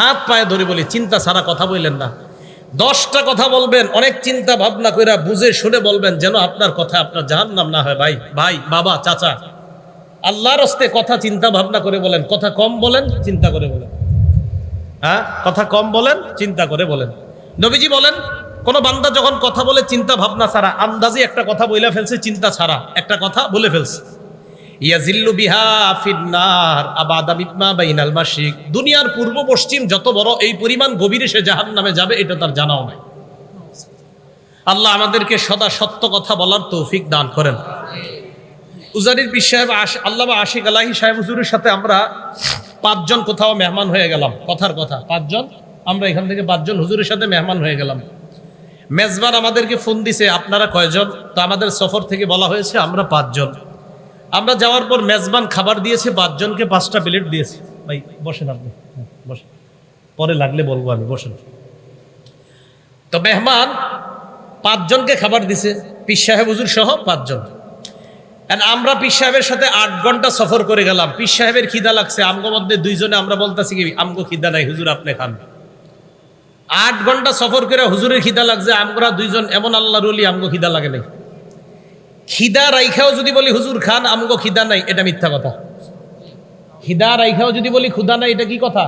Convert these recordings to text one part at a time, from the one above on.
হাত পায়ে ধরে বলি, চিন্তা ছাড়া কথা বললেন না। দশটা কথা বলবেন, অনেক চিন্তা ভাবনা করে বুঝে শুনে বলবেন, যেন আপনার কথা আপনার জাহান্নাম না হয়। ভাই ভাই, বাবা, চাচা, আল্লাহর হস্তে কথা চিন্তা ভাবনা করে বলেন, কথা কম বলেন, চিন্তা করে বলেন। হ্যাঁ কথা কম বলেন, চিন্তা করে বলেন। নবীজি বলেন, কোন বান্দা যখন কথা বলে চিন্তা ভাবনা ছাড়া, আন্দাজি একটা কথা বইলা ফেলছে, চিন্তা ছাড়া। একটা কথা বলে ফেলছে। ইয়াজিল্লু বিহা ফিন্নার, আবাদা মিতমা বাইনাল মাসিক দুনিয়ার পূর্ব পশ্চিম যত বড় এই পরিমাণ গভীরে সে জাহান্নামে যাবে, এটা তার জানাও নাই। আল্লাহ আমাদেরকে সদা সত্য কথা বলার তৌফিক দান করেন। উজারির পীর সাহেব আশ- আল্লামা আশিক আলাহি সাহেব হুজুরের সাথে আমরা পাঁচজন কোথাও মেহমান হয়ে গেলাম, কথার কথা। পাঁচজন? আমরা এখান থেকে পাঁচজন হুজুরের সাথে মেহমান হয়ে গেলাম। মেজবান আমাদেরকে ফোন দিছে, আপনারা কয়জন? তো আমাদের সফর থেকে বলা হয়েছে, আমরা পাঁচজন। আমরা যাওয়ার পর মেজবান খাবার দিয়েছে পাঁচজনকে পাঁচটা প্লেট দিয়েছে। ভাই বসেন আপনি। হ্যাঁ, বসেন। পরে লাগলে বলব আমি বসেন। তো মেহমান পাঁচজনকে খাবার দিছে পীর সাহেব হুজুর সহ পাঁচজন। And আমরা পীর সাহেবের সাথে আট ঘণ্টা সফর করে গেলাম। পীর সাহেবের খিদা লাগছে আমগো মধ্যে দুইজনে আমরা বলতেছি কি আমগো খিদা নাই হুজুর আপনি খান। আট ঘণ্টা সফর করে হুজুরের খিদা লাগছে আমরা দুইজন এমন আল্লাহ রলি আমগো খিদা লাগে নাই। খিদা রাইখাও যদি বলি, হুজুর, খান, আমগো খিদা নাই। এটা মিথ্যা কথা। খিদা রাইখাও যদি বলি খুদা নাই, এটা কি কথা?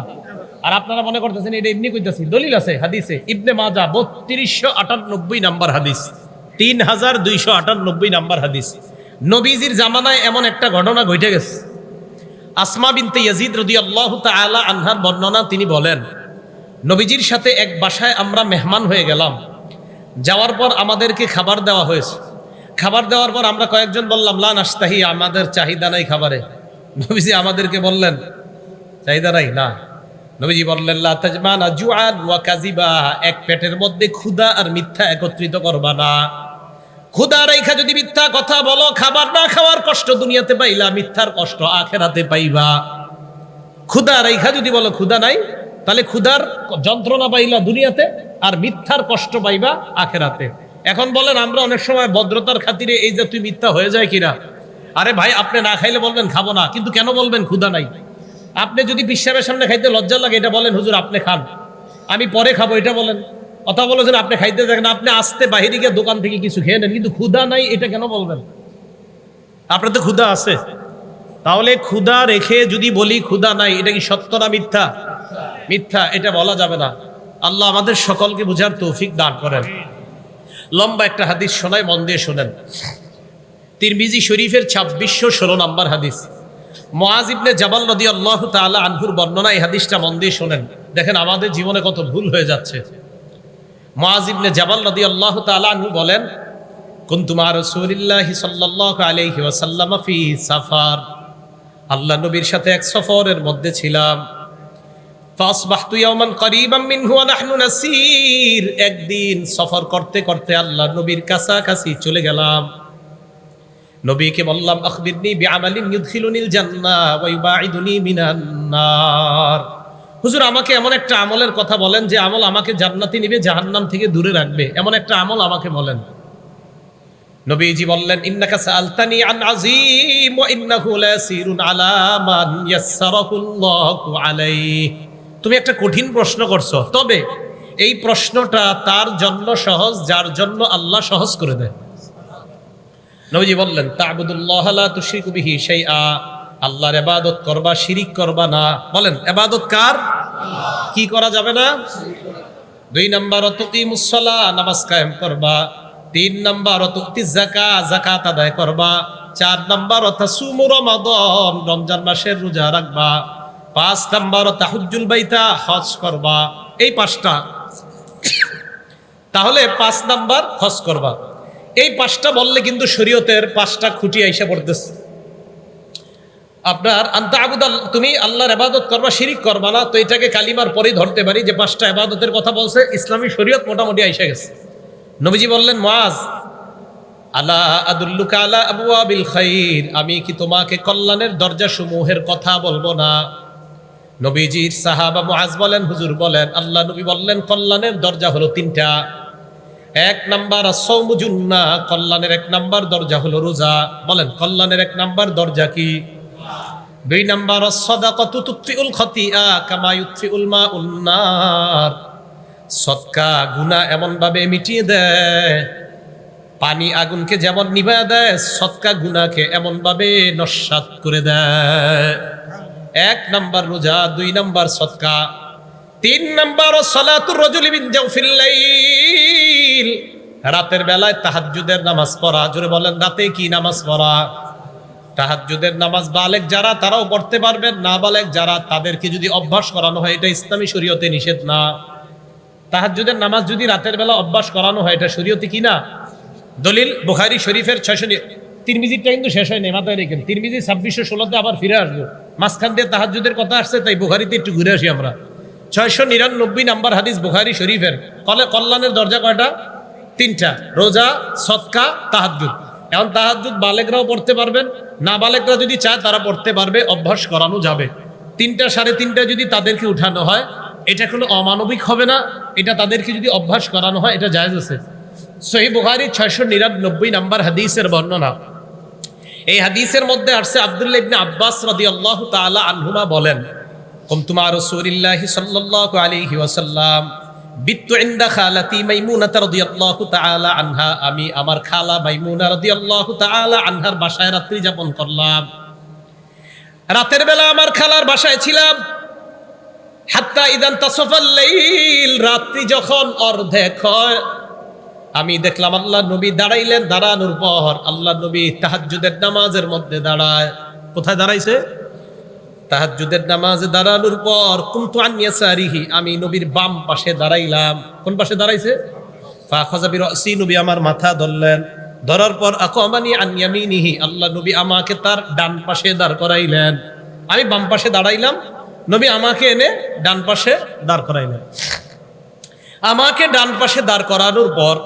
আর আপনারা মনে করতেছেন, এটা এমনি কইতাছি। দলিল আছে হাদিসে, ইবনে মাজা, বত্রিশশো আটানব্বই নাম্বার হাদিস। তিন হাজার দুইশো আটানব্বই নাম্বার হাদিস। নবীজির জামানায় এমন একটা ঘটনা ঘটে গেছে। আসমা বিনতে ইয়াজিদ রদি আল্লাহ তালা আনহার বর্ণনা তিনি বলেন, নবীজির সাথে এক বাসায় আমরা মেহমান হয়ে গেলাম। যাওয়ার পর আমাদেরকে খাবার দেওয়া হয়েছে। খাবার দেওয়ার পর আমরা কয়েকজন বললাম, লা নাস্তাহি আমাদের চাহিদা নাই খাবারে। নবীজি আমাদেরকে বললেন, চাহিদা নাই? না। নবীজি বললেন, লা তাজমানা ওয়া কাযিবা, এক পেটের মধ্যে ক্ষুধা আর মিথ্যা একত্রিত করবা না। ক্ষুধা রেখা যদি মিথ্যা কথা বলো, খাবার না খাওয়ার কষ্ট দুনিয়াতে পাইলা, মিথ্যার কষ্ট আখেরাতে পাইবা। ক্ষুধা রেখা যদি বলো, ক্ষুধা নাই? তাহলে ক্ষুধার যন্ত্রণা পাইলা দুনিয়াতে আর মিথ্যার কষ্ট পাইবা আখেরাতে। এখন বলেন, আমরা অনেক সময় ভদ্রতার খাতিরে এই যে তুই মিথ্যা হয়ে যায় কিনা? আরে ভাই, আপনি না খাইলে বলবেন, খাব না। কিন্তু কেন বলবেন, ক্ষুধা নাই। আপনি যদি বিশ্বাসের সামনে খাইতে লজ্জা লাগে, এটা বলেন, হুজুর, আপনি খান। আমি পরে খাব, এটা বলেন। কথা বলেছেন আপনি খাইতে দেখেন, আপনি আসতে বাহিরে গিয়ে দোকান থেকে কিছু খেয়ে নেন, কিন্তু ক্ষুধা নাই, এটা কেন বলবেন? আপনার তো ক্ষুধা আছে। তাহলে ক্ষুধা রেখে যদি বলি ক্ষুধা নাই, এটা কি সত্য না মিথ্যা? মিথ্যা, এটা বলা যাবে না। আল্লাহ আমাদের সকলকে বুঝার তৌফিক দান করেন। লম্বা একটা হাদিস শোনায়, মন দিয়ে শোনেন। তিরমিজি শরীফের ছাব্বিশশো ষোলো নম্বর হাদিস। মোয়াজ ইবনে জাবাল নদী আল্লাহ তাআলা আনহুর বর্ণনা এই হাদিসটা মন দিয়ে শোনেন। দেখেন, আমাদের জীবনে কত ভুল হয়ে যাচ্ছে। মোয়াজ ইবনে জাবাল নদী আল্লাহ তাআলা আনহু বলেন কুনতুমা রাসূলিল্লাহি সাল্লাল্লাহু আলাইহি ওয়াসাল্লাম ফি সাফার। আল্লাহ নবীর সাথে এক সফরের মধ্যে ছিলাম। একদিন সফর করতে করতে আল্লাহ নবীর কাছাকাছি চলে গেলাম। নবীকে বললাম, আখবিরনি বিআমালিন ইউদখিলুনিল জান্নাহ ওয়া ইউবাইদুনি হুজুর, আমাকে এমন একটা আমলের কথা বলেন যে আমল আমাকে জান্নাতি নিবে, জাহান্নাম থেকে দূরে রাখবে। এমন একটা আমল আমাকে বলেন। নবীজি বললেন, ইন্নাকা সালতানি আন আযীম ওয়া ইন্নাহু লাসিরুন আলা মান ইয়াসসারাহুল্লাহু আলাইহি। তুমি একটা কঠিন প্রশ্ন করছ। তবে এই প্রশ্নটা তার জন্য সহজ, যার জন্য আল্লাহ সহজ করে দেয়। নবীজি বললেন, তা'বুদুল্লাহ তুশরিকু বিহি আল্লাহর ইবাদত করবা, শিরিক করবা না। বলেন, ইবাদত কার? কি করা যাবে না? দুই নাম্বার, তুকিমুস সালাহ, নামাজ কায়েম করবা। তিন নাম্বার তুতি যাকা যাকাত আদায় করবা। চার নাম্বার, তাসুমু রমাদান, রমজান মাসের রোজা রাখবা। পাঁচ নাম্বার, তাহুজ্জুল বাইতা, হজ করবা। এই পাঁচটা। তাহলে পাঁচ নাম্বার, হজ করবা। এই পাঁচটা বললে কিন্তু শরীয়তের পাঁচটা খুঁটি আইসা পড়তেছে। আপনার, আন্তা আবুদাল, তুমি আল্লাহর আবাদত করবা, শিরিক করবা না, তো এটাকে কালিমার পরেই ধরতে পারি যে পাঁচটা আবাদতের কথা বলছে, ইসলামী শরীয়ত মোটামুটি আইসা গেছে। নবীজি বললেন, মাজ, আলা আদুল্লুকা আলা আবু আবিল খাইর, আমি কি তোমাকে কল্যাণের দরজা সমূহের কথা বলব না? নবীজির সাহাবা মুআজ বলেন, হুজুর বলেন, আল্লাহ নবী বললেন, কল্যাণের দরজা হলো তিনটা। এক নাম্বার সৌমুজুন্না কল্যাণের এক নাম্বার দরজা হলো রোজা। বলেন, কল্যাণের এক নাম্বার দরজা কি? দুই নাম্বার সদাকতু তুতফিউল খতিয়া কামা ইউতফিউল মাউন নার। সৎকা, গুনাহ এমন ভাবে মিটিয়ে দেয়। পানি আগুনকে যেমন নিভায় দেয়, সৎকা গুনাকে এমন ভাবে নস্বাত করে দেয়। এক নাম্বার রোজা, দুই নাম্বার সৎকা তিন নাম্বার সলাতুর রজুলি বিন জাওফিল রাতের বেলায় তাহাজ্জুদের নামাজ পড়া, জোরে বলেন, রাতে কি নামাজ পড়া? তাহাজ্জুদের নামাজ বালেক যারা, তারাও পড়তে পারবেন, না বালেক যারা, তাদেরকে যদি অভ্যাস করানো হয়, এটা ইসলামী শরীয়তে নিষেধ না। তাহাজ্জুদের নামাজ যদি রাতের বেলা অভ্যাস করানো হয়, এটা শরীয়তে কি না? দলিল বুখারি শরীফের ছয়শো তিরমিজিরটা কিন্তু শেষ হয়নি, মাথায় রেখেন। তিরমিজি ছাব্বিশশো ষোলোতে আবার ফিরে আসব। মাঝখান দিয়ে তাহাজ্জুদের কথা আসছে, তাই বুখারিতে একটু ঘুরে আসি আমরা। ছয়শো নিরানব্বই নাম্বার হাদিস বুখারি শরীফের। কলে কল্যাণের দরজা কয়টা? তিনটা। রোজা সৎকা তাহাজ্জুদ। এখন তাহাজ্জুদ বালেকরাও পড়তে পারবেন, না বালেকরা যদি চায় তারা পড়তে পারবে, অভ্যাস করানো যাবে। তিনটা সাড়ে তিনটা যদি তাদেরকে উঠানো হয়, এটা কোনো অমানবিক হবে না, এটা তাদেরকে যদি অভ্যাস করানো হয়, এটা জায়েজ আছে। সহি বুখারি ছয়শো নিরানব্বই নাম্বার হাদিসের বর্ণনা। এই হাদিসের মধ্যে আসছে আব্দুল্লাহ ইবনে আব্বাস রাদিয়াল্লাহু তাআলা আনহুমা বলেন কুমতুমা রাসূলিল্লাহি সাল্লাল্লাহু আলাইহি ওয়াসাল্লাম, বিত্তু ইনদা খালাতি মাইমুনা রাদিয়াল্লাহু তাআলা আনহা, আমি আমার খালা মাইমুনা রাদিয়াল্লাহু তাআলা আনহার বাসায় রাত্রি যাপন করলাম। রাতের বেলা আমার খালার বাসায় ছিলাম। হাত্তা ইদান তাসফাল লাইল, রাত্রি যখন অর্ধেক হয় আমি দেখলাম আল্লাহ নবী দাঁড়াইলেন, দাঁড়ানোর পর আল্লাহ নবী তাহাজ্জুদের নামাজের মধ্যে দাঁড়ায়। কোথায় দাঁড়াইছে? তাহাজ্জুদের নামাজে দাঁড়ানোর পর, কুন্তু আনিয়াসারিহি আমি নবীর বাম পাশে দাঁড়াইলাম। কোন পাশে দাঁড়াইছে? ফাখাজাবি রাসি নবী আমার মাথা ধরলেন। ধরার পর, আকমানি আনিয়ামিনিহি আল্লাহ নবী আমাকে তার ডান পাশে দাঁড় করাইলেন। আমি বাম পাশে দাঁড়াইলাম, নবী আমাকে এনে ডান পাশে দাঁড় করাইলেন। আমাকে ডান পাশে দাঁড় করানোর পর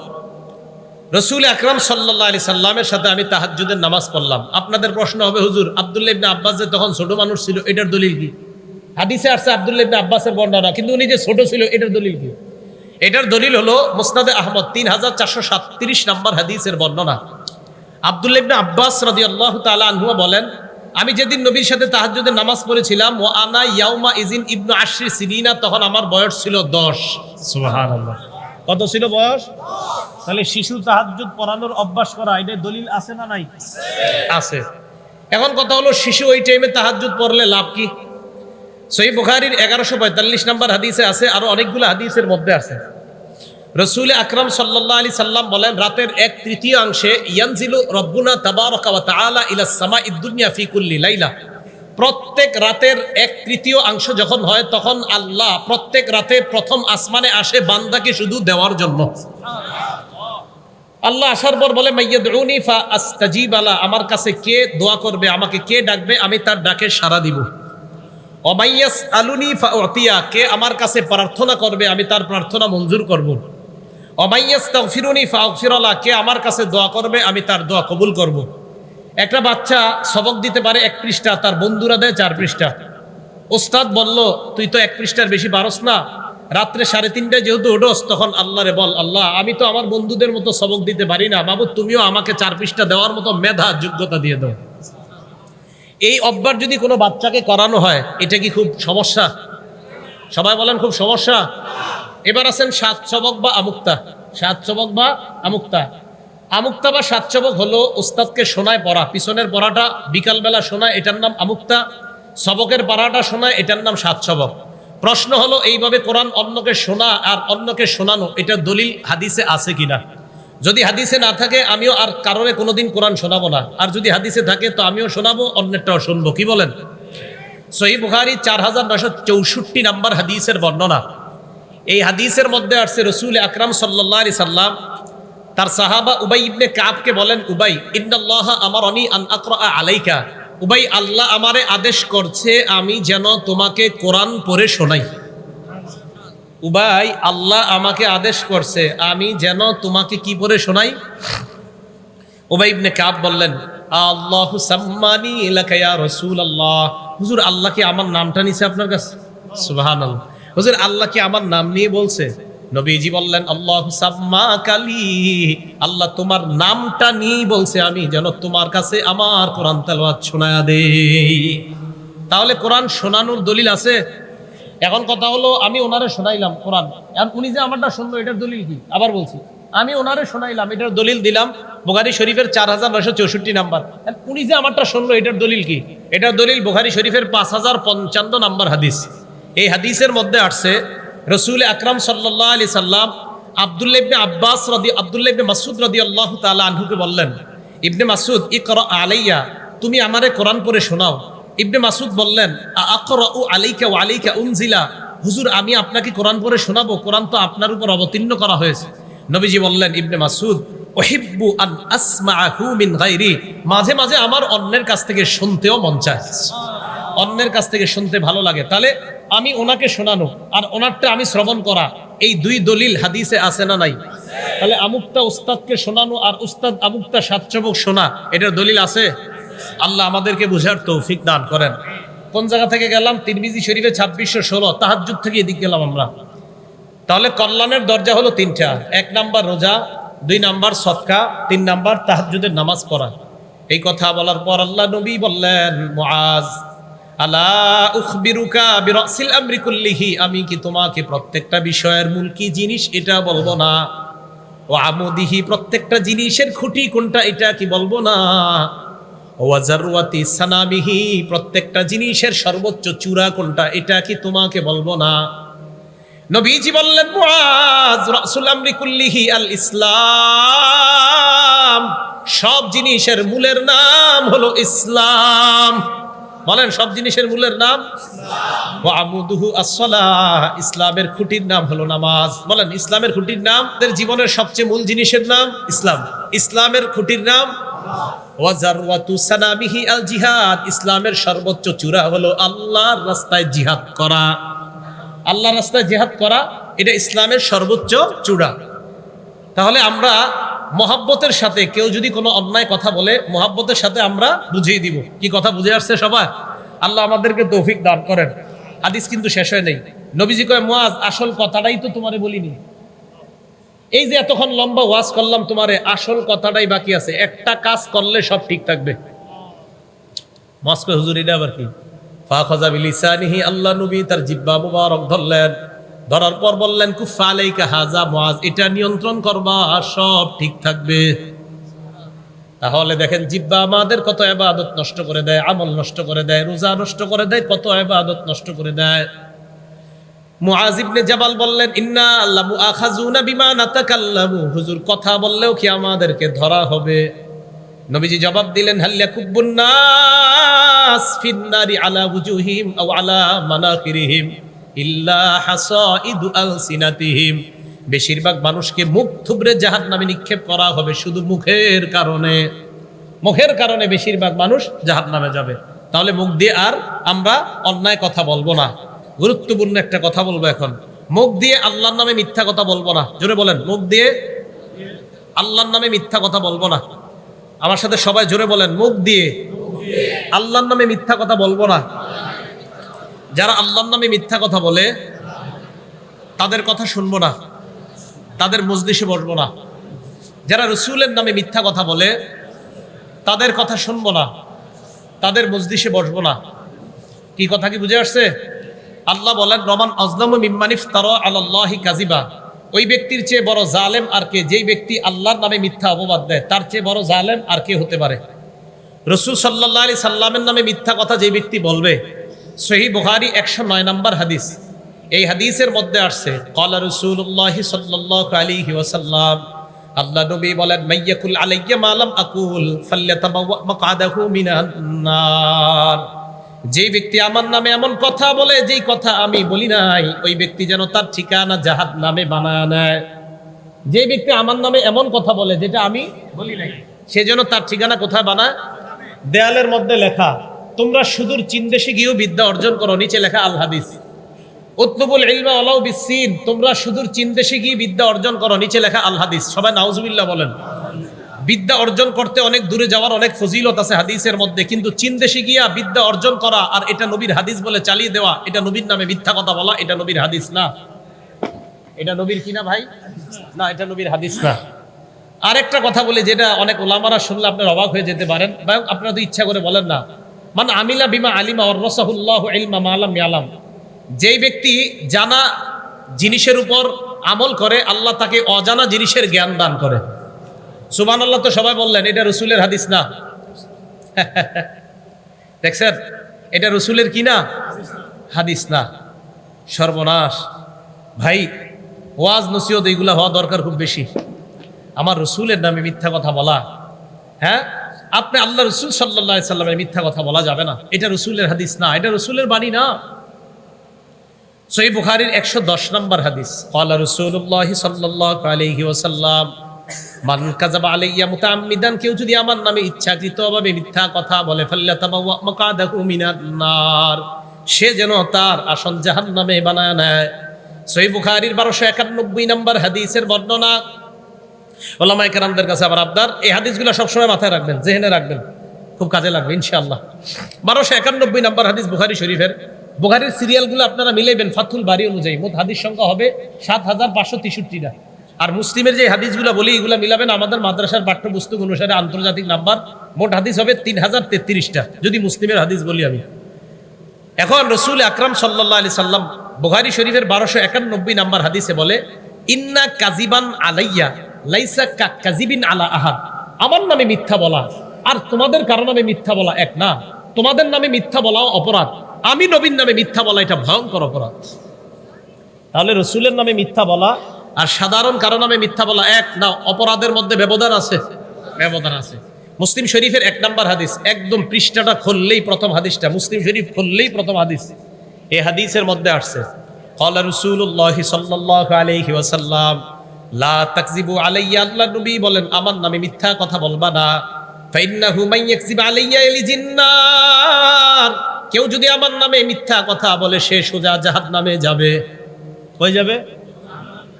রসুল আকরাম সাল্লাহ আলি সাল্লামের সাথে আমি তাহাজ্জুদের নামাজ পড়লাম। আপনাদের প্রশ্ন হবে, হুজুর, আবদুল্লাহ ইবনে আব্বাস যে তখন ছোট মানুষ ছিল, এটার দলিল কি? হাদিসে আসছে আবদুল্লাহ ইবনে আব্বাসের বর্ণনা, কিন্তু উনি যে ছোট ছিল, এটার দলিল কি? এটার দলিল হলো মুসনাদে আহমদ, তিন হাজার চারশো সাতত্রিশ নম্বর হাদিসের বর্ণনা। আবদুল্লাহ ইবনে আব্বাস রাদি আল্লাহ তালা আনহুয়া বলেন, আমি যেদিন নবীর সাথে তাহাজ্জুদের নামাজ পড়েছিলাম ও আনা ইয়াউমা ইজিন ইবনু আশরি সিনিনা তখন আমার বয়স ছিল দশ। কত ছিল বয়স? তাহলে শিশু তাহাজ্জুদ পড়ানোর অভ্যাস করা, এটা দলিল আছে না নাই? আছে। এখন কথা হলো, শিশু ওই টাইমে তাহাজ্জুদ পড়লে লাভ কি? সহি বুখারির এগারোশো পঁয়তাল্লিশ নম্বর হাদিসে আছে, আরও অনেকগুলো হাদিসের মধ্যে আছে। রসুল আকরাম সাল্লাহ আলি সাল্লাম বলেন, রাতের এক তৃতীয়াংশে ইয়ানজিলু রব্বুনা তাবারকা ওয়া তাআলা ইলা সামা ইদ্দুনিয়া ফি কুল্লি লাইলা। প্রত্যেক রাতের এক তৃতীয় অংশ যখন হয়, তখন আল্লাহ প্রত্যেক রাতে প্রথম আসমানে আসে বান্দাকে শুধু দেওয়ার জন্য। আল্লাহ আসার পর বলে আলা আমার কাছে কে দোয়া করবে, আমাকে কে ডাকবে, আমি তার ডাকে সাড়া দিব। অমাইয়াস আলুনি ফা অতিয়া কে আমার কাছে প্রার্থনা করবে, আমি তার প্রার্থনা মঞ্জুর করব। অমাইয়াস তাগফিরুনি ফা কে আমার কাছে দোয়া করবে, আমি তার দোয়া কবুল করব। একটা বাচ্চা সবক দিতে পারে এক পৃষ্ঠা, তার বন্ধুরা দেয় চার পৃষ্ঠা। ওস্তাদ বলল, তুই তো এক পৃষ্ঠার বেশি পারস না। রাত্রে সাড়ে তিনটায় যেহেতু ওঠোস তখন আল্লাহরে বল, আল্লাহ, আমি তো আমার বন্ধুদের মতো সবক দিতে পারি না। বাবু, তুমিও আমাকে চার পৃষ্ঠা দেওয়ার মতো মেধা, যোগ্যতা দিয়ে দাও। এই অভ্যাস যদি কোনো বাচ্চাকে করানো হয়, এটা কি খুব সমস্যা? সবাই বলেন, খুব সমস্যা? এবার আছেন সাত চবক বা আমুক্তা। সাত চবক বা আমুক্তা। আমুক্তা বা সাত চবক হলো ওস্তাদকে শোনায় পড়া। পিছনের পড়াটা বিকালবেলা শোনায়, এটার নাম আমুক্তা। সবকের পাড়াটা শোনায়, এটার নাম সাত চবক প্রশ্ন হলো, এইভাবে কোরআন অন্যকে শোনা আর অন্যকে শোনানো, এটা দলিল হাদিসে আছে কিনা? যদি হাদিসে না থাকে, আমিও আর কারণে কোনোদিন কোরআন শোনাবো না। আর যদি হাদিসে থাকে, তো আমিও শোনাবো, অন্যেরটাও শুনব। কি বলেন? সহি চার হাজার নশো চৌষট্টি নাম্বার হাদিসের বর্ণনা। এই হাদিসের মধ্যে আসছে, রসুল আকরাম সাল্লাহ আলি সাল্লাম তার সাহাবা উবাই ইবনে কাবকে বলেন, উবাই, ইন্নাল্লাহ আমার অনি আন আকরা আলাইকা। উবাই, আল্লাহ আমারে আদেশ করছে আমি যেন তোমাকে কোরআন পড়ে শোনাই। উবাই, আল্লাহ আমাকে আদেশ করছে আমি যেন তোমাকে কি পড়ে শোনাই? উবাই ইবনে কাব বললেন, আল্লাহ সাম্মানি লাকা ইয়া রাসূলুল্লাহ। হুজুর, আল্লাহ কি আমার নামটা নিছে আপনার কাছে? সুবহানাল্লাহ। হুজুর, আল্লাহ কি আমার নাম নিয়ে বলছে? নবীজি বললেন, আল্লাহ সাম্মা কালি আল্লাহ তোমার নামটা নিয়েই বলছে, আমি যেন তোমার কাছে আমার কোরআন তেলাওয়াত শোনায়া দেই। তাহলে কোরআন শোনানোর দলিল আছে? এখন কথা হলো, আমি ওনারে শোনাইলাম কোরআন। এখন উনি যে আমারটা শুনলো, এটার দলিল কি? আবার বলছি, আমি ওনারে শোনাইলাম, এটার দলিল দিলাম বোখারি শরীফের চার হাজার নয়শো চৌষট্টি নাম্বার। উনি যে আমারটা শুনলো, এটার দলিল কি? এটার দলিল বোখারি শরীফের পাঁচ হাজার পঞ্চান্ন নাম্বার হাদিস। এই হাদিসের মধ্যে আসছে রসুল আকরাম সাল্লাহ আলি সাল্লাম আবদুল্লা ইবনে আব্বাস রদি আবদুল্লা ইবনে মাসুদ রদি আল্লাহ তালা আনহুকে বললেন, ইবনে মাসুদ ই কর আলাইয়া, তুমি আমারে কোরআন পড়ে শোনাও। ইবনে মাসুদ বললেন আকর উ আলাইকা ও আলাইকা উনজিলা, হুজুর, আমি আপনাকে কোরআন পড়ে শোনাবো, কোরআন তো আপনার উপর অবতীর্ণ করা হয়েছে। নবীজি বললেন, ইবনে মাসুদ ওহিব্বু আন আসমাআহু মিন গায়রি, মাঝে মাঝে আমার অন্যের কাছ থেকে শুনতেও মন চায়। অন্যের কাছ থেকে শুনতে ভালো লাগে। তাহলে আমি ওনাকে শোনানো, আর ওনারটা আমি শ্রবণ করা। এই দুই দলিল হাদিসে আছে না নাই? তাহলে আমুকটা উস্তাদকে শোনানো আর উস্তাদ আমুকটা সাতচবক শোনা, এটার দলিল আছে? আল্লাহ আমাদেরকে বুঝার তৌফিক দান করেন। কোন জায়গা থেকে গেলাম? তিরমিজি শরীফে ছাব্বিশশো ষোলো। তাহাজুদ থেকে এদিক গেলাম আমরা। তাহলে কল্যাণের দরজা হলো তিনটা। এক নাম্বার রোজা, দুই নাম্বার সৎকা, তিন নাম্বার তাহাজুদের নামাজ পড়া। এই কথা বলার পর আল্লাহ নবী বললেন, মুআজ আমি কি তোমাকে প্রত্যেকটা বিষয়ের মূল কি জিনিস এটা বলব না? ও আমদিহি প্রত্যেকটা জিনিসের খুঁটি কোনটা এটা কি বলব না? ওয়াজারওয়াতি সানামিহি প্রত্যেকটা জিনিসের সর্বোচ্চ চূড়া কোনটা এটা কি তোমাকে বলব না? নবীজি বললেন, মুআজ রাসূল আমরি কুল্লিহি আল ইসলাম। সব জিনিসের মূলের নাম হলো ইসলাম। বলেন, সব জিনিসের মূলের নাম? আমুদুহু ইসলামের খুঁটির নাম হলো নামাজ। বলেন, ইসলামের খুঁটির নাম? তাদের জীবনের সবচেয়ে মূল জিনিসের নাম ইসলাম। ইসলামের খুঁটির নাম? সানামিহি আল জিহাদ ইসলামের সর্বোচ্চ চূড়া হলো আল্লাহর রাস্তায় জিহাদ করা। আল্লাহর রাস্তায় জিহাদ করা, এটা ইসলামের সর্বোচ্চ চূড়া। তাহলে আমরা মহাব্বতের সাথে কেউ যদি কোনো অন্যায় কথা বলে, মহাব্বতের সাথে আমরা বুঝিয়ে দিব। কি কথা বুঝে আসছে সবাই? আল্লাহ আমাদেরকে তৌফিক দান করেন। হাদিস কিন্তু শেষ হয় নেই। নবীজি কয়, মুয়াজ, আসল কথাটাই তো তোমারে বলিনি। এই যে এতক্ষণ লম্বা ওয়াজ করলাম তোমারে, আসল কথাটাই বাকি আছে। একটা কাজ করলে সব ঠিক থাকবে। মস্কো হুজুর, এটা আবার কি? ফাখজা বিলিসানিহি, আল্লাহ নবী তার জিব্বা মুবারক ধরলেন। ধরার পর বললেন কুফা আলাইকা হাজা মুআজ। এটা নিয়ন্ত্রণ করবা, সব ঠিক থাকবে। তাহলে দেখেন, জিব্বা আমাদের কত ইবাদত নষ্ট করে দেয়, আমল নষ্ট করে দেয়, রোজা নষ্ট করে দেয়, কত ইবাদত নষ্ট করে দেয়। মুআজ ইবনে জাবাল বললেন, ইন্না আল্লাহ মুআখাজুনা বিমা নাতাকাল্লামু। হুজুর কথা বললেও কি আমাদেরকে ধরা হবে? নবীজি জবাব দিলেন হাল্লা কুব্বুন নাস ফিন্নারি আলা বুজুহিম আও আলা মানাখিরিহিম। বেশিরভাগ মানুষকে মুখ থুবড়ে জাহান্নামে নিক্ষেপ করা হবে শুধু মুখের কারণে। মুখের কারণে বেশিরভাগ মানুষ জাহান্নামে যাবে। তাহলে মুখ দিয়ে আর আমরা অন্যায় কথা বলব না। গুরুত্বপূর্ণ একটা কথা বলব এখন। মুখ দিয়ে আল্লাহর নামে মিথ্যা কথা বলব না। জোরে বলেন, মুখ দিয়ে আল্লাহর নামে মিথ্যা কথা বলব না। আমার সাথে সবাই জোরে বলেন, মুখ দিয়ে আল্লাহর নামে মিথ্যা কথা বলব না। যারা আল্লাহর নামে মিথ্যা কথা বলে, তাদের কথা শুনব না। তাদের মজলিসে বসবো না। যারা রসুলের নামে মিথ্যা কথা বলে, তাদের কথা শুনব না। তাদের মজলিসে বসবো না। কি কথা কি বুঝে আসছে? আল্লাহ বলেন, রমান আজলাম মিম্মানিফ তার আল্লাহি কাজিবা ওই ব্যক্তির চেয়ে বড় জালেম আর কে? যেই ব্যক্তি আল্লাহর নামে মিথ্যা অপবাদ দেয়, তার চেয়ে বড় জালেম আর কে হতে পারে? রসুল সাল্লাহ আলি সাল্লামের নামে মিথ্যা কথা যে ব্যক্তি বলবে সহি বুহারি একশো নয় নম্বর হাদিস। এই হাদিসের মধ্যে আসছে কলা রসুল্লাহ সাল্লাহ আলিহি ওয়াসাল্লাম আল্লাহ নবী বলেন, মাইয়াকুল আলাইয়া মালাম আকুল ফাল্লাতাবাওয়া মাকআদাহু মিনান নার যেই ব্যক্তি আমার নামে এমন কথা বলে, যেই কথা আমি বলি নাই, ওই ব্যক্তি যেন তার ঠিকানা জাহাদ নামে বানায় নেয়। যে ব্যক্তি আমার নামে এমন কথা বলে, যেটা আমি বলি নাই, সে যেন তার ঠিকানা কোথায় বানায়? দেয়ালের মধ্যে লেখা। তোমরা সুদূর চীন দেশে গিয়েও বিদ্যা অর্জন করো, নিচে লেখা আল হাদিস। উতলুবুল ইলমা ওয়ালাউ বিসসিন, তোমরা সুদূর চীন দেশে গিয়ে বিদ্যা অর্জন করো, নিচে লেখা আল হাদিস। সবাই নাউজুবিল্লাহ বলেন। বিদ্যা অর্জন করতে অনেক দূরে যাওয়ার অনেক ফজিলত আছে হাদিসের মধ্যে, কিন্তু চীন দেশে গিয়া বিদ্যা অর্জন করা আর এটা নবীর হাদিস বলে চালিয়ে দেওয়া, এটা নবীর নামে মিথ্যা কথা বলা, এটা নবীর হাদিস না। এটা নবীর কি না ভাই? না, এটা নবীর হাদিস না। আরেকটা কথা বলি, যেটা অনেক ওলামারা শুনলে আপনার অবাক হয়ে যেতে পারেন। বা আপনারা তো ইচ্ছা করে বলেন না। মানে আমিলা বিমা আলিমা ওর রসাহুল্লাহ ইলমা মালাম ইয়ালাম। যেই ব্যক্তি জানা জিনিসের উপর আমল করে, আল্লাহ তাকে অজানা জিনিসের জ্ঞান দান করে। সুবান আল্লাহ তো সবাই বললেন, এটা রসুলের হাদিস না। দেখছেন? এটা রসুলের কি না? হাদিস না। সর্বনাশ। ভাই, ওয়াজ নসিহত এইগুলা হওয়া দরকার খুব বেশি। আমার রসুলের নামে মিথ্যা কথা বলা। হ্যাঁ? আপনি আল্লাহ রসুল সাল্লাহ সাল্লামের মিথ্যা কথা বলা যাবে না। এটা রসুলের হাদিস না, এটা রসুলের বাণী না। সই বুখারির একশো দশ নম্বর হাদিস। কলা রসুল্লাহ সাল্লাহ আলহি ওসাল্লাম মান কাজাবা আলাইয়া মুতাআম্মিদান কেউ যদি আমার নামে ইচ্ছাকৃতভাবে মিথ্যা কথা বলে ফাল্লাতাবাওয়া মাকাদাহু মিনান সে যেন তার আসন জাহান্নামে বানায় নেয়। সহিহ বুখারীর 1291 নম্বর হাদিসের বর্ণনা ওলামায়ে কেরামদের কাছে আবার আবদার। এই হাদিসগুলো সবসময় মাথায় রাখবেন, জেহেনে রাখবেন। খুব কাজে লাগবে, ইনশাআল্লাহ। বারোশো একানব্বই নম্বর হাদিস বুখারি শরীফের। বুখারির সিরিয়ালগুলো আপনারা মিলাইবেন, ফাতুল বাড়ি অনুযায়ী। মোট হাদিস সংখ্যা হবে সাত হাজার পাঁচশো তেষট্টিটা। আর মুসলিমের যে হাদিসগুলো বলি, এগুলো মিলাবেন আমাদের মাদ্রাসার পাঠ্যপুস্তক অনুসারে আন্তর্জাতিক নাম্বার। মোট হাদিস হবে তিন হাজার তেত্রিশটা, যদি মুসলিমের হাদিস বলি আমি। এখন রসুল আকরাম সাল্লাহ আলি সাল্লাম বুখারি শরীফের বারোশো একানব্বই নাম্বার হাদিসে বলে, ইন্না কাজিবান আলাইয়া লাইসা কা কাজিবিন আলা আহাদ। আমার নামে মিথ্যা বলা আর তোমাদের কারও নামে মিথ্যা বলা এক না। তোমাদের নামে মিথ্যা বলাও অপরাধ। আমি নবীন নামে মিথ্যা বলা এটা ভয়ঙ্কর অপরাধ। তাহলে রসুলের নামে মিথ্যা বলা? আর সাধারণ কারও নামে মিথ্যা বলা এক না অপরাধের মধ্যে ব্যবধান আছে? ব্যবধান আছে। মুসলিম শরীফের এক নাম্বার হাদিস একদম পৃষ্ঠাটা খুললেই প্রথম হাদিসটা। মুসলিম শরীফ খুললেই প্রথম হাদিস। এই হাদিসের মধ্যে আসছে কলা রসুল্লাহ সাল্লাহ আলহি ওয়াসাল্লাম লা তাকজিবু আলাইয়া আল্লাহ নবী বলেন, আমার নামে মিথ্যা কথা বলবা না। ফাইন্নাহু মান ইয়াকজিব আলাইয়া ইলি জিন্নার। কেউ যদি আমার নামে মিথ্যা কথা বলে, সে সোজা জাহান্নামে যাবে। কই যাবে?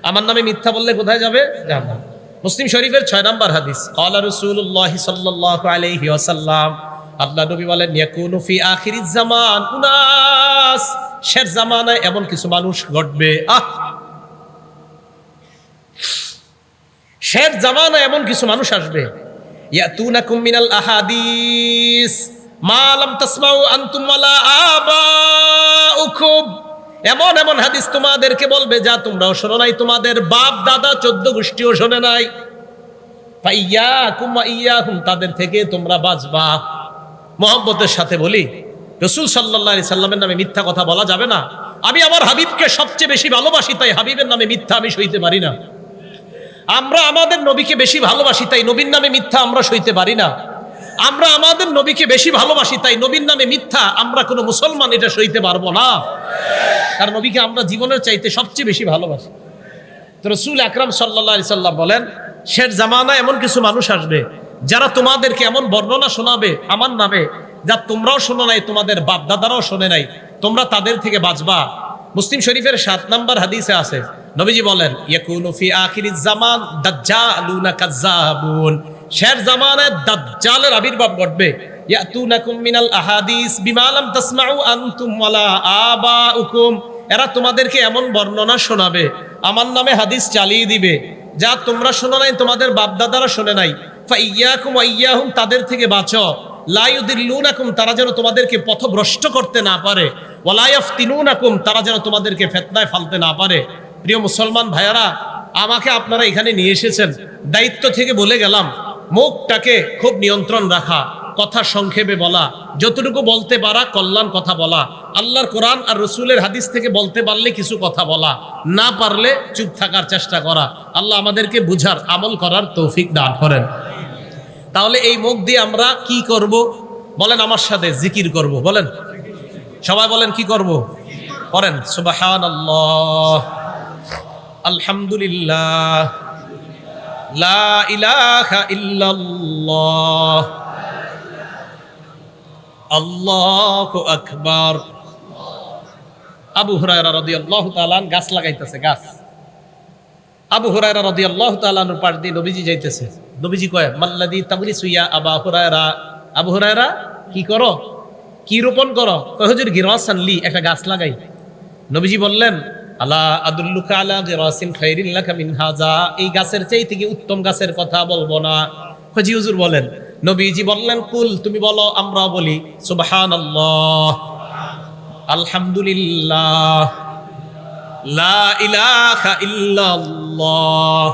আমার নামে মিথ্যা বললে কোথায় যাবে? জাহান্নাম। মুসলিম শরীফের ছয় নম্বর হাদিস, ক্বালা রাসূলুল্লাহ সাল্লাল্লাহু আলাইহি ওয়াসাল্লাম। আল্লাহ নবী বলেন, ইয়াকুনু ফি আখিরিজ জামান। উনাস, শের জামানায় এমন কিছু মানুষ ঘটবে। আহ! শের জামানায় এমন কিছু মানুষ আসবে। ইয়াতুনাকুম মিনাল আহাদিস, মা লাম তাসমাউ আনতুম ওয়ালা আবাউকুম। এমন এমন হাদিস তোমাদেরকে বলবে যা তোমরাও শোনো নাই, তোমাদের বাপ, দাদা, চোদ্দ গোষ্ঠীও শোনে নাই। ফাইয়াকুম ওয়া ইয়াহুম, তাদের থেকে তোমরা বাঁচবা। মহব্বতের সাথে বলি, রসুল সাল্লাহ আলি সাল্লামের নামে মিথ্যা কথা বলা যাবে না। আমি আমার হাবিবকে সবচেয়ে বেশি ভালোবাসি, তাই হাবিবের নামে মিথ্যা আমি সইতে পারি না। আমরা আমাদের নবীকে বেশি ভালোবাসি, তাই নবীর নামে মিথ্যা আমরা সইতে পারি না। আমরা আমাদের নবীকে বেশি ভালোবাসি, তাই নবীর নামে মিথ্যা আমরা কোনো মুসলমান এটা সইতে পারব না। কারণ নবীকে আমরা জীবনের চাইতে সবচেয়ে বেশি ভালোবাসি। তো রসুল আকরাম সাল্লাহ সাল্লাম বলেন শের জামানা এমন কিছু মানুষ আসবে, যারা তোমাদেরকে এমন বর্ণনা শোনাবে আমার নামে, যা তোমরাও শোনো নাই, তোমাদের বাপ দাদারাও শোনে নাই, তোমরা তাদের থেকে বাঁচবা। মুসলিম শরীফের সাত নাম্বার হাদিসে আছে নবীজি বলেন ইয়াকুনু ফি আখিরিজ জামান দাজ্জালুনা কাজ্জাবুন। শের জামানায় দাজ্জালের আবির্ভাব ঘটবে। ইয়াতুনাকুম মিনাল আহাদিস বিমা লাম তাসমাউ আনতুম ওয়ালা আবাউকুম। এরা তোমাদেরকে এমন বর্ণনা শোনাবে, আমার নামে হাদিস চালিয়ে দিবে, যা তোমরা শোনো নাই, তোমাদের বাপদাদারা শোনে নাই। ফাইয়াকুম ওয়াইয়াহুম তাদের থেকে বাঁচো। লাইউদিল্লুনাকুম তারা যেন তোমাদেরকে পথভ্রষ্ট করতে না পারে। ওয়ালাইয়াফতিনুনাকুম তারা যেন তোমাদেরকে ফেতনায় ফালতে না পারে। প্রিয় মুসলমান ভাইয়ারা, আমাকে আপনারা এখানে নিয়ে এসেছেন। দায়িত্ব থেকে বলে গেলাম, মুখটাকে খুব নিয়ন্ত্রণ রাখা, কথা সংক্ষেপে বলা, যতটুকু বলতে পারা কল্যাণ কথা বলা, আল্লাহর কোরআন আর রসুলের হাদিস থেকে বলতে পারলে কিছু কথা বলা, না পারলে চুপ থাকার চেষ্টা করা, আল্লাহ আমাদেরকে বুঝার, আমল করার তৌফিক দান করেন। তাহলে এই মুখ দিয়ে আমরা কি করব? বলেন আমার সাথে জিকির করব, বলেন। সবাই বলেন কি করব? করেন সুবাহান আল্লাহ আলহামদুলিল্লাহ। লা আকবার। আবু হুরায়রা রাদিয়াল্লাহু তাআলা গাছ লাগাইতেছে, গাছ। আবু হুরায়রা রাদিয়াল্লাহু তাআলা এর পাশ দিয়ে নবীজি যাইতেছে। নবীজি কয়, মাল্লাদি তাগরিসু ইয়া আবা হুরায়রা। আবু হুরায়রা, কি করো? কি রোপণ করো? কয়, হুজুর গিরাসান লি, একটা গাছ লাগাই। নবীজি বললেন আলা আদুল্লুকা আলা গিরাসিন খাইরিন লাকা মিন হাজা। এই গাছের চাইতে কি উত্তম গাছের কথা বলব না? জি হুজুর বলেন। নবীজি বললেন, কুল, তুমি বলো, আমরা বলি সুবহান আলহামদুলিল্লাহ, লা ইলাহা ইল্লাল্লাহ,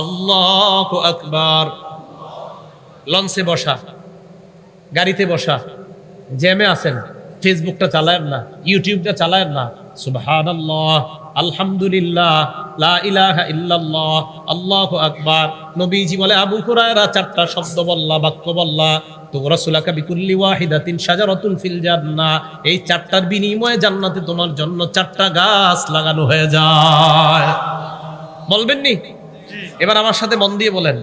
আল্লাহু আকবার। লঞ্চে বসা, গাড়িতে বসা, জ্যামে আছেন। ফেসবুকটা চালায়েন না, ইউটিউবটা চালায়েন না। সুবহানাল্লাহ, আলহামদুলিল্লাহ, লা ইলাহা ইল্লাল্লাহ, আল্লাহু আকবার। নবীজি বলে, আবু হুরায়রা চারটা শব্দ বললা, বাক্য বললা, তো রাসূলাকা বিকুল্লি ওয়াহিদাতিন শাজারাতুন ফিল জান্নাহ, এই চারটার বিনিময়ে জান্নাতে তোমার জন্য চারটা গাছ লাগানো হয়ে যায়। বলবেন নি? এবার আমার সাথে মন দিয়ে বলেন,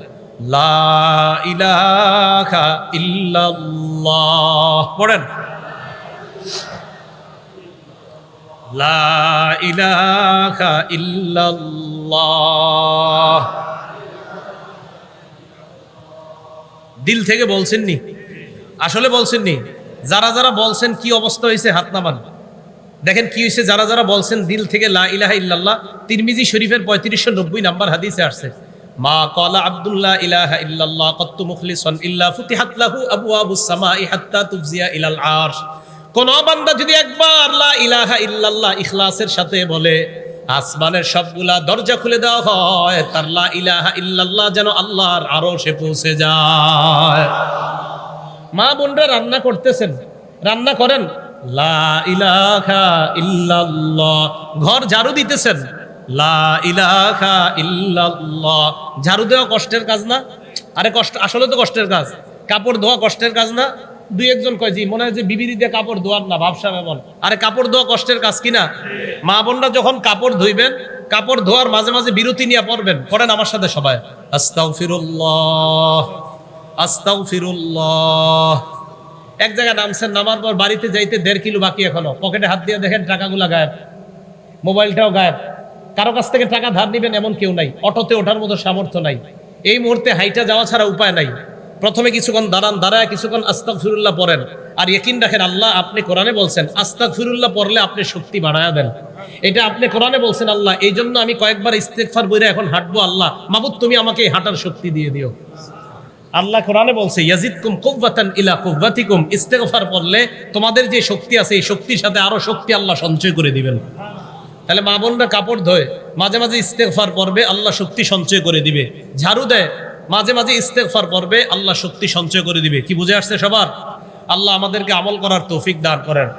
লা ইলাহা ইল্লাল্লাহ। পড়েন। লা দিল থেকে বলছেন নি আসলে বলছেন নি যারা যারা বলছেন কি অবস্থা হয়েছে হাত নামান দেখেন কি হয়েছে, যারা যারা বলছেন দিল থেকে লা ইলাহা ইল্লাল্লাহ, তিরমিজি শরীফের পঁয়ত্রিশশো নব্বই নাম্বার হাদিসে আসছে, মা কলা আব্দুল্লাহ ইলাহা ইল্লাল্লাহ, কত্তু মুখলিসন ইল্লা ফুতিহাত লাহু আবওয়াবুস সামাই হাত্তা তুফজিয়া ইলাল আরশ। কোন বান্দা যদি একবার লা ইলাহা ইল্লাল্লাহ ইখলাসের সাথে বলে, আসমানের সবগুলা দরজা খুলে দেওয়া হয়, তার লা ইলাহা ইল্লাল্লাহ যেন আল্লাহর আরও সে পৌঁছে যায়। মা বোনরা রান্না করতেছেন, রান্না করেন, লা ইলাহা ইল্লাল্লাহ, ঘর ঝাড়ু দিতেছেন, লা ইলাহা ইল্লাল্লাহ। ঝাড়ু দেওয়া কষ্টের কাজ না? আরে কষ্ট, আসলে তো কষ্টের কাজ। কাপড় ধোয়া কষ্টের কাজ না? দুই একজন কয়, জি, মনে হয় যে বিবিরি দিয়ে কাপড় ধোয়ার না ভাবসা এমন। আরে কাপড় ধোয়া কষ্টের কাজ কিনা মা বোনরা যখন কাপড় ধুইবেন, কাপড় ধোয়ার মাঝে মাঝে বিরতি নিয়ে পড়বেন। পড়েন আমার সাথে সবাই। আস্তাগফিরুল্লাহ আস্তাগফিরুল্লাহ। এক জায়গায় নামছেন, নামার পর বাড়িতে যাইতে দেড় কিলো বাকি এখনও। পকেটে হাত দিয়ে দেখেন টাকাগুলা গায়েব, মোবাইলটাও গায়েব। কারও কাছ থেকে টাকা ধার নিবেন এমন কেউ নাই, অটোতে ওঠার মতো সামর্থ্য নাই। এই মুহূর্তে হাইটা যাওয়া ছাড়া উপায় নাই। প্রথমে কিছুক্ষণ দাঁড়ান, দাঁড়ায় কিছুক্ষণ আস্তাক ফিরুল্লাহ পড়েন। আর ইয়কিন রাখেন, আল্লাহ আপনি কোরআনে বলছেন আস্তাক ফিরুল্লাহ পড়লে আপনি শক্তি বাড়ায়া দেন। এটা আপনি কোরআনে বলছেন, আল্লাহ, এই জন্য আমি কয়েকবার ইস্তেকফার বইরে এখন হাঁটবো, আল্লাহ, মাবুদ, তুমি আমাকে হাঁটার শক্তি দিয়ে দিও। আল্লাহ কোরআনে বলছে, ইয়াজিদকুম কুওয়াতান ইলা কুওয়াতিকুম, ইস্তেগফার পড়লে তোমাদের যে শক্তি আছে, এই শক্তির সাথে আরও শক্তি আল্লাহ সঞ্চয় করে দিবেন। তাহলে মা বোনরা কাপড় ধোয়, মাঝে মাঝে ইস্তেগফার পড়বে, আল্লাহ শক্তি সঞ্চয় করে দিবে। ঝাড়ু দেয় মাঝে মাঝে ইস্তেফার পর্বে আল্লাহ শক্তি সঞ্চয় করে দিবে। কি বুঝে আসছে সবার? আল্লাহ আমাদেরকে আমল করার তৌফিক দান করেন।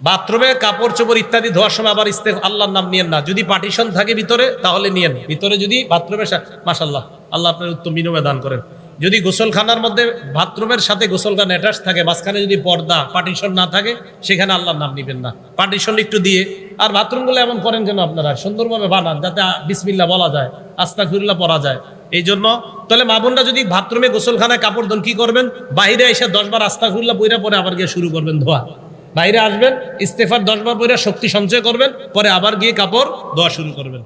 বাথরুমে কাপড় চোপড় ইত্যাদি ধোয়ার সময় আবার ইস্তেফ আল্লাহর নাম নিয়েন না। যদি পার্টিশন থাকে ভিতরে, তাহলে নিয়েন। ভিতরে যদি বাথরুমে মাসাল্লাহ আল্লাহ আপনার উত্তম বিনিময় দান করেন। যদি গোসলখানার মধ্যে বাথরুমের সাথে গোসলখানা অ্যাটাচ থাকে, মাঝখানে যদি পর্দা পার্টিশন না থাকে, সেখানে আল্লাহর নাম নিবেন না। পার্টিশন একটু দিয়ে। আর বাথরুমগুলো এমন করেন যেন আপনারা সুন্দরভাবে বানান, যাতে বিসমিল্লা বলা যায় আস্তা ফিরুল্লাহ পড়া যায়। এই জন্য তাহলে মা বোনরা যদি বাথরুমে গোসলখানায় কাপড় ধন কী করবেন? বাইরে এসে দশবার আস্তা ফিরুল্লাহ বইরা পরে আবার গিয়ে শুরু করবেন ধোয়া বাইরে আসবেন, ইস্তেফার দশবার বইরা শক্তি সঞ্চয় করবেন, পরে আবার গিয়ে কাপড় ধোয়া শুরু করবেন।